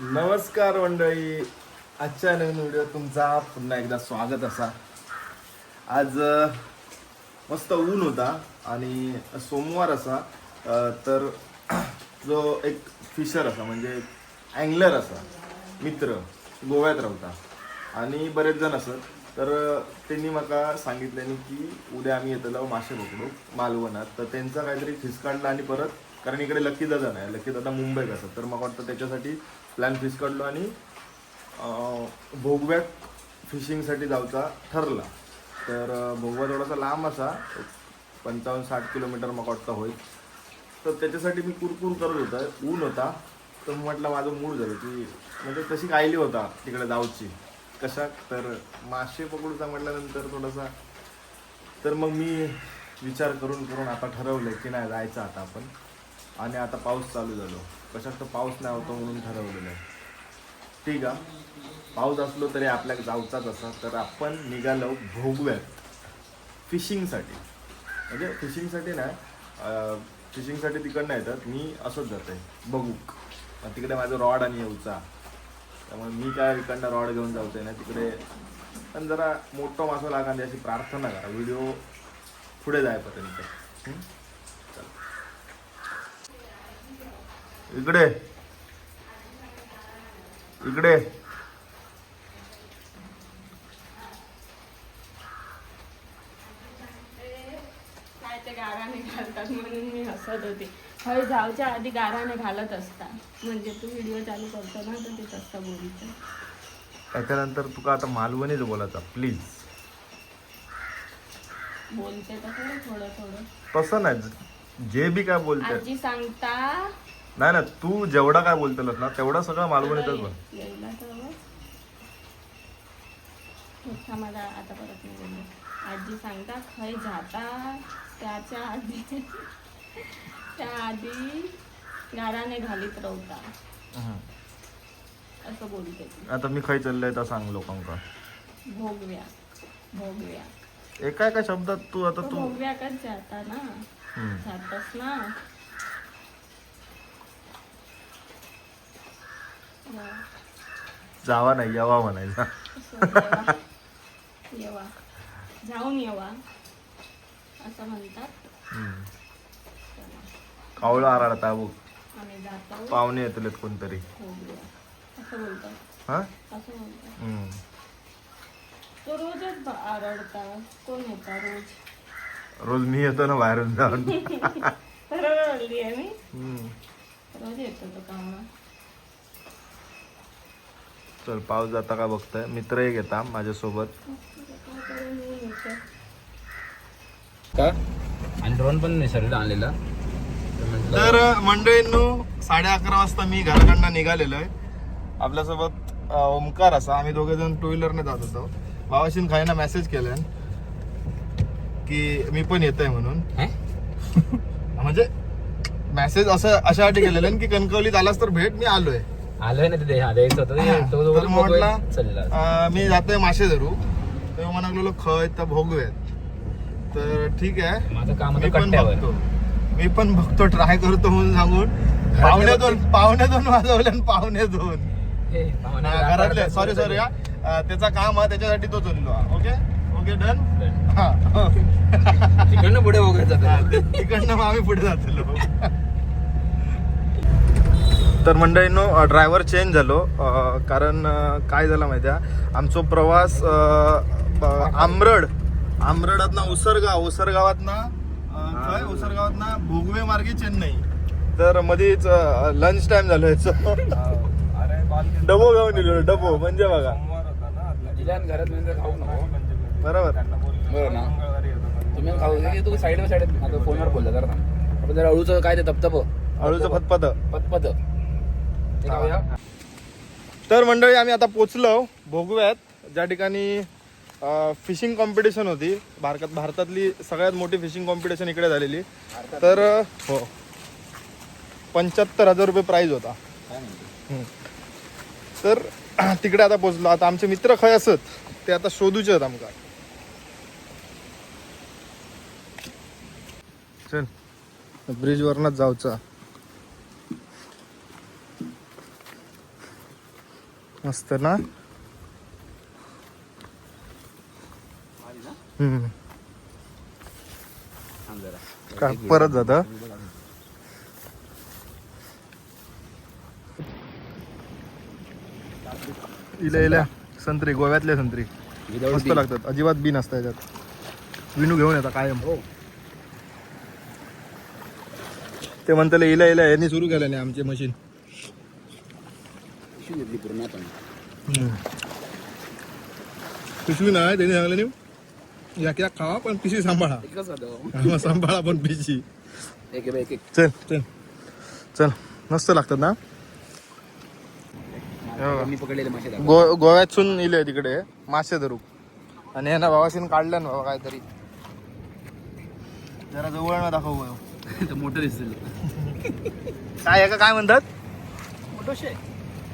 नमस्कार मंडळी. आजच्या नवीन व्हिडिओ तुमचा पुन्हा एकदा स्वागत असा. आज मस्त ऊन होता आणि सोमवार असा. तर जो एक फिशर असा म्हणजे अँगलर असा मित्र गोव्यात रावता आणि बरेच जण असत तर त्यांनी म्हाका सांगितल्यानी की उद्या आम्ही येतलो मासे पकडू मालवणात. तर त्यांचा काहीतरी फिसकाडला आणि परत कारण इकडे लक्की दादा नाही लक्की दादा मुंबईत असतात. तर मग वाटतं त्याच्यासाठी प्लॅन फिश काढलो आणि भोगव्यात फिशिंगसाठी जाऊचा ठरला. तर भोगवा थोडासा लांब असा पंचावन्न साठ किलोमीटर मग वाटतं होईल. तर त्याच्यासाठी मी कुरकुर करत होता ऊन होता. तर म्हटलं माझं मूड झालं की म्हणजे तशी कायली होता तिकडे जाऊची. कशा? तर मासे पकडूचा म्हटल्यानंतर थोडासा तर मग मी विचार करून करून आता ठरवलं की नाही जायचं आता आपण. आणि आता पाऊस चालू झालो. कशात तर पाऊस नाही होतो म्हणून ठरवलेलं आहे. ठीक आहे. पाऊस असलो तरी आपल्या जाऊचाच असा. तर आपण निघालो भोगव्यात. फिशिंगसाठी. म्हणजे फिशिंगसाठी नाही फिशिंगसाठी तिकडनं येतात. मी असंच जात आहे बघू तिकडे माझं रॉड आणि येऊचा. त्यामुळे मी काय इकडनं रॉड घेऊन जाऊचे ना तिकडे. पण जरा मोठं मासा लागा अशी प्रार्थना करा. व्हिडिओ पुढे जायपर्यंत हं? चला. इकडे. इकडे. काय ते गाराने घालतात म्हणून मी हसत होते. हय जाऊच्या आधी गाराने घालत असतात म्हणजे तू व्हिडिओ चालू करतो ना तर ते तसं बोलतो. त्याच्यानंतर तुका आता मालवणीच बोलायचा प्लीज बोलते तर थोडं थोडं. तसं नाही जे बी काय बोलते. आजी सांगता नाही ना तू जेवढा काय बोलतेलस ना तेवढा सगळं यायला तर बघ. मला आता परत नाही बोलले आजी सांगता खय जाता. त्याच्या आधी त्या आधी गाराने घालीत रवता. असं बोलते ती. आता मी खाई चाललंय तर सांग लोकांका भोगव्या भोगव्या. एका एका शब्दात तू आता तो भोगव्याकच जाता ना. जातस ना. जावा नाही यावा म्हणायचा. येवा. येवा जाऊन येवा असं म्हणतात. कावळं पाहुणे येतलेत कोणतरी. हा असं बोलतात. हं. तो रोजच ब- आरडता. कोण येता रोज? रोज मी येतो ना बाहेरून जाऊन. रोज येतो तो कामा चल पाऊस जाता का बघताय? मित्र एक येता माझ्यासोबत. का? आणि ड्रोन पण निसर्ग आणलेला तर मंडळींनो साडे अकरा वाजता मी घराकडनं निघालेलो आहे. आपल्यासोबत ओमकार असा. आम्ही दोघे जण टू व्हीलरने जात होतो. भावाशीन खायना मेसेज केलाय. की मी पण येत आहे म्हणून? म्हणजे मेसेज असं अशासाठी केलेलं आहे की कणकवलीत आलास तर भेट मी आलोय. आलोय ना तिथे हा द्यायचं होतं. ते बघूया. म्हटलं चालला. मी जातोय मासे धरू. तेव्हा म्हणालो खय तर भोगूयात. तर ठीक आहे. माझं काम मी पण बघतो. मी पण बघतो ट्राय करतो म्हणून सांगून. पावणे दोन पावणे दोन वाजवले आणि पावणे दोन. घरातले. सॉरी सॉरी हा. त्याचा काम हा त्याच्यासाठी तो चाललो ओके ओके डन हा. तिकडनं पुढे वगैरे जातो. तिकडनं मग आम्ही पुढे जातलो तर मंडळींनो ड्रायव्हर चेंज झालो. कारण काय झालं माहिती आहे आमचो प्रवास आमरड. आमरडात ना उसरगाव. उसरगावात ना काय? उसरगावात ना भोगवे मार्गे चेन्नई. तर मध्येच लंच टाइम झालो याचं. डबो घेऊन दिलो डबो म्हणजे बघा. म्हणजे खाऊ नको. बरोबर. ना. तुम्ही खाऊ दे तू साईड बाय साईड आता फोनवर बोलला जरा. आपण जरा अळूचं काय ते तपतप अळूचं फतफत पतपत ते खाऊया तर मंडळी आम्ही आता पोचलो भोगव्यात. ज्या ठिकाणी फिशिंग कॉम्पिटिशन होती भारतात भारतातली सगळ्यात मोठी फिशिंग कॉम्पिटिशन इकडे झालेली. तर हो. पंच्याहत्तर हजार रुपये प्राईज होता. तर तिकडे आता पोचलो. आता आमचे मित्र खय असत ते आता शोधूचे आहेत आमका. चल. ब्रिज वरनच जाऊचा. मस्त ना. काय परत जात इल्या इल्या. संत्री गोव्यातले संत्री. मस्त. लागतात. अजिबात बी नसतं याच्यात. विनू घेऊन येतात कायम. हो. ते म्हणताले इल्या इल्या यांनी सुरू केलं नाही आमची मशीन घेतली पूर्ण आता पिशवी नाही त्यांनी सांगलं नाही या क्या खावा पण पिशवी सांभाळा एकच खातो सांभाळा पण पिशवी एक एक एक चल चल चल मस्त लागतात ना हो. मी पकडलेले मासे दाखव. गो गोव्यातून इले तिकडे मासे धरू. आणि ह्यानं भावाशीन काढलं ना बाबा काहीतरी. जरा जवळ ना दाखव मोठं दिसतील काय आहे का? काय म्हणतात?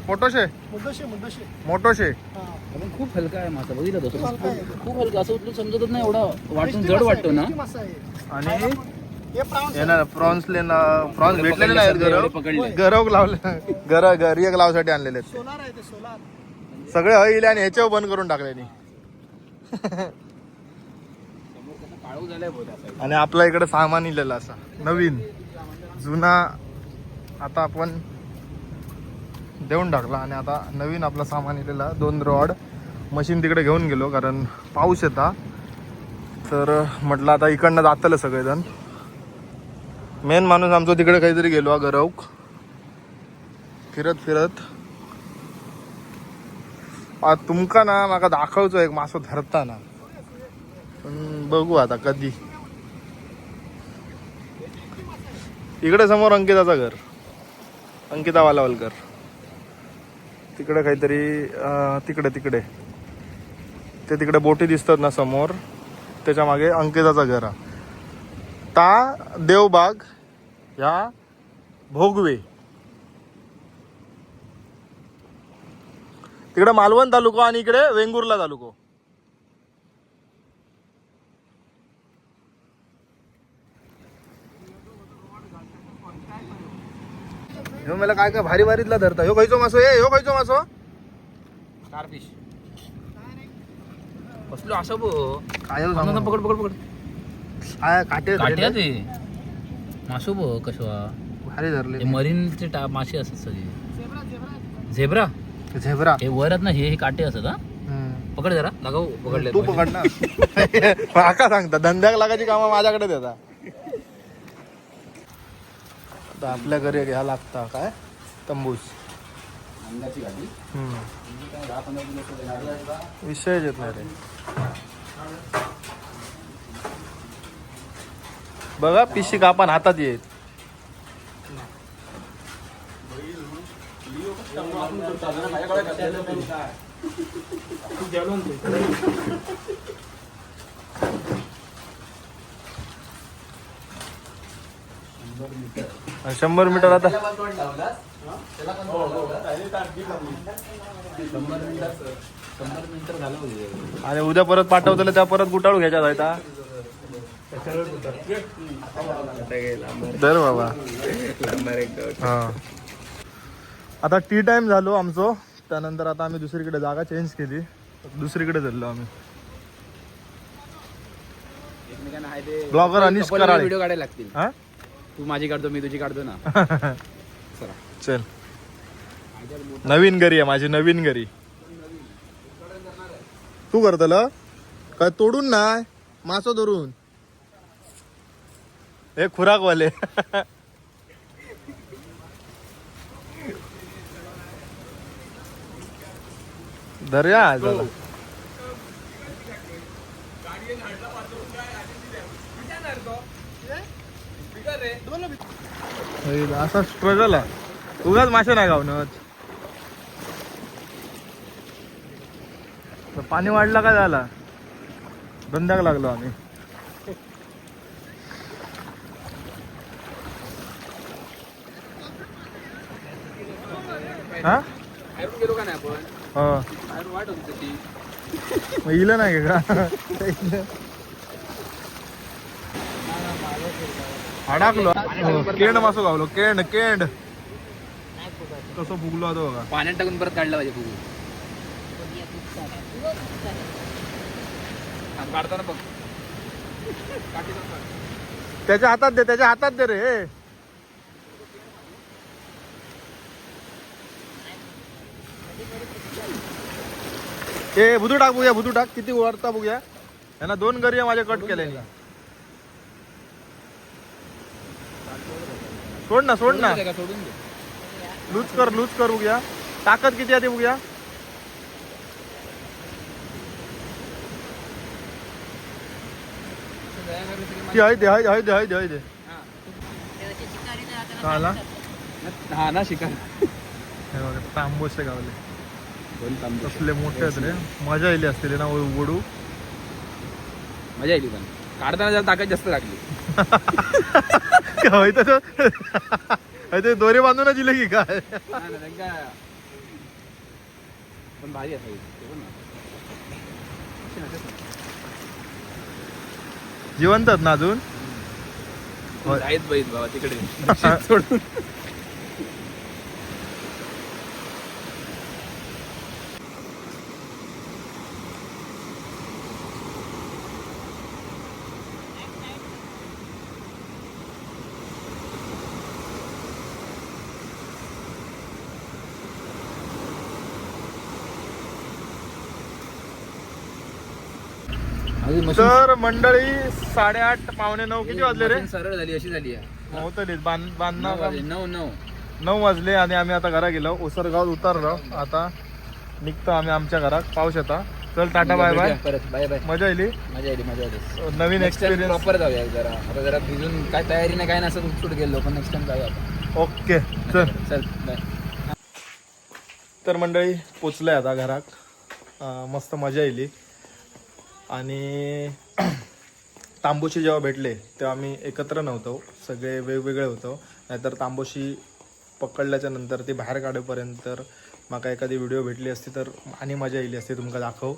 मोठोशे मोटोशे मोठोशे मोठोशे मोटोशे पण खूप हलका आहे मासा बघितलं खूप तसं हलका आहे. खूप हलका असं उचलून समजतच नाही एवढा वाटून जड वाटतो ना? आणि? हे हे प्रॉन्स भेटलेले नाहीत एवढे गरव. पकडले. गरव लावले गर घरी एक लावसाठी आणलेले आहेत. सोलार आहे ते सोलार. सगळे हईल आणि ह्याच्यावर बंद करून टाकले काळू झालाय आणि आपल्या इकडे सामान इलेलं असा. नवीन जुना. आता आपण देऊन टाकला आणि आता नवीन आपला सामान इलेला दोन रॉड मशीन तिकडे घेऊन गेलो कारण पाऊस येता. तर म्हटलं आता इकडनं जातलं सगळेजण. मेन माणूस आमचं तिकडे काहीतरी गेलो गरवक फिरत फिरत. तुमका ना म्हाका दाखवचो एक मासो धरताना पण बघू आता कधी. इकडे समोर अंकिताचं घर. अंकिता वालावलकर. तिकडे काहीतरी तिकडे तिकडे. ते तिकडे बोटी दिसतात ना समोर त्याच्यामागे अंकिताचा घर. ता देवबाग ह्या भोगवे. तिकडे मालवण तालुका आणि इकडे वेंगुर्ला तालुका. ह्यो मला काय काय भारी भारीतला धरता? ह्यो खयचो मासो ए ह्यो खयचो मासो. स्टार फिश कसलो असं बो काय हो पकड सांगू? पकड पकड पकड. काय काटे काट्या धरले? ते. मासो बो कसो भारी धरले ते. मरीनचे टा मासे असतात सगळे. Zebra zebra. हे वर आहेत ना हे हे काटे असतात हा? पकड जरा दाखव पकडले तू पकड ना काका सांगता? धंद्याक लागायची कामं माझ्याकडे देता आता आपल्या घरी घ्या लागता काय? तंबूस. अंगाची गाडी हम्म. दहा पंधरा किलो विषयच येत नाही रे. बघा पिशी कापण हातात येत शंभर मीटर आता. आणि उद्या परत पाठवतले त्या परत गुटाळू घ्यायच्या जायता दर बाबा. हा. आता टी टाइम झालो आमचो. त्यानंतर आता आम्ही दुसरीकडे जागा चेंज केली. दुसरीकडे चाललो आम्ही. Blogger अनिश कराळे. व्हिडिओ काढायला लागतील. हा? तू माझी काढतो मी तुझी काढतो ना. चला. चल. नवीन घरी आहे माझी नवीन घरी. तू करतल? काय तोडून नाय मासो धरून. हे खुराकवाले. धरूया चला. असा स्ट्रगल आहे. उगाच मासे नाही गावनच पाणी वाढला का झाला? धंद्याक लागलो आम्ही. हा? गेलो का नाही आपण वाट होती मग इलं नाही का? अडाकलो हो, केंड मासो गावलो. केंड केंड. कसं फुगलो होतो बघा. पाण्यात टाकून परत काढला पाहिजे फुगू काढताना बघ. त्याच्या हातात दे त्याच्या हातात दे रे. ए बुधू टाक बघूया बुधू टाक. किती वरता बघूया. यांना दोन गरिया माझ्या कट केले सोड ना सोड ना. सोडून दे लूज कर लूज कर बघूया ताकद किती आहे ते बघूया ती आहे दे आहे दे आहे दे आहे दे आला हा. ना शिकार. हे बघा, तांबोसे गावले. कसले मोठे आहेत रे. मजा येईल असतील ना वडू. मजा येईल पण. काढताना जरा ताकद जास्त लागली. दोरे बांधूनच दिले की काय? पण भारी. जिवंत ना अजून. आहेत बाबा तिकडे. तर मंडळी साडेआठ पावणे नऊ किती वाजले रे? सरळ झाली अशी झाली नऊ बांधणार नऊ नऊ नऊ. वाजले आणि आम्ही आता घरा गेलो. ओसरगाव उतरलो. आता निघतो आम्ही आमच्या घरात. पाऊस येता. चल tata bye bye. Bye bye. मजा येईल मजा आली मजा आली. नवीन एक्सपिरियन्स प्रॉपर जाऊया जरा. आता जरा भिजून काय तयारी नाही काय नसं सुट गेलो. पण नेक्स्ट टाइम जाऊया. ओके चल. चल बाय. तर मंडळी पोचलंय आता घरात. मस्त मजा येईल आणि तांबोशी जेव्हा भेटले तेव्हा आम्ही एकत्र नव्हतो. सगळे वेगवेगळे होतो. नाहीतर तांबोशी पकडल्याच्या नंतर ती बाहेर काढेपर्यंत तर माका एखादी व्हिडिओ भेटली असती तर आणि मजा येईल असती तुमका दाखव.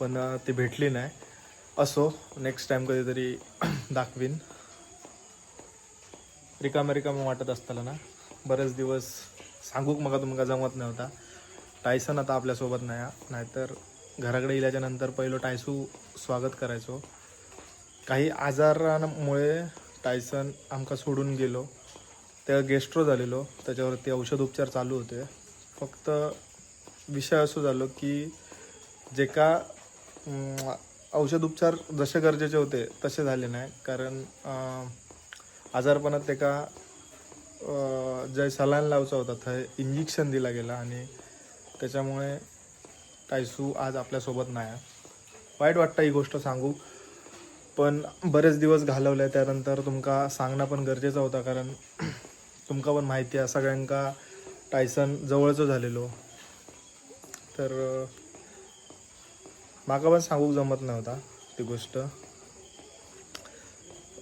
पण ती भेटली नाही. असो नेक्स्ट टाईम कधीतरी दाखवीन. रिकाम्या रिकाम्या वाटत असताना ना. बरेच दिवस सांगूक मग तुमका जमत नव्हता. टायसन आता आपल्यासोबत नाही हा. नाहीतर घराकडे इल्याच्यानंतर पहिलं टायसू स्वागत करायचो. काही आजारांमुळे टायसन आमका सोडून गेलो. तेव्हा गेस्ट्रो झालेलो. त्याच्यावरती औषध उपचार चालू होते. फक्त विषय असो झालो की जे का औषध उपचार जसे गरजेचे होते तसे झाले नाही. कारण आजारपणात ते का जे सलाईन लावचा होता थंय इंजेक्शन दिला गेला आणि त्याच्यामुळे टायसू आज आपल्यासोबत नाही आहे. वाईट वाटतं ही गोष्ट सांगू. पण बरेच दिवस घालवले त्यानंतर तुमका सांगणं पण गरजेचं होतं कारण तुमका पण माहिती आहे सगळ्यांका टायसन जवळचं झालेलो. तर माका पण सांगूक जमत नव्हता ती गोष्ट.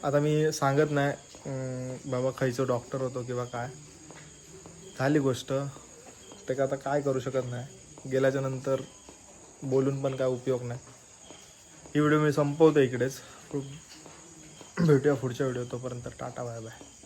आता मी सांगत नाही बाबा खयचो डॉक्टर होतो किंवा काय. झाली गोष्ट. ते का आता काय करू शकत नाही. गेल्याच्यानंतर बोलून पण काय उपयोग नाही. ही व्हिडिओ मी संपवतो इकडेच. खूप भेटूया पुढच्या व्हिडिओ तोपर्यंत. Tata bye bye.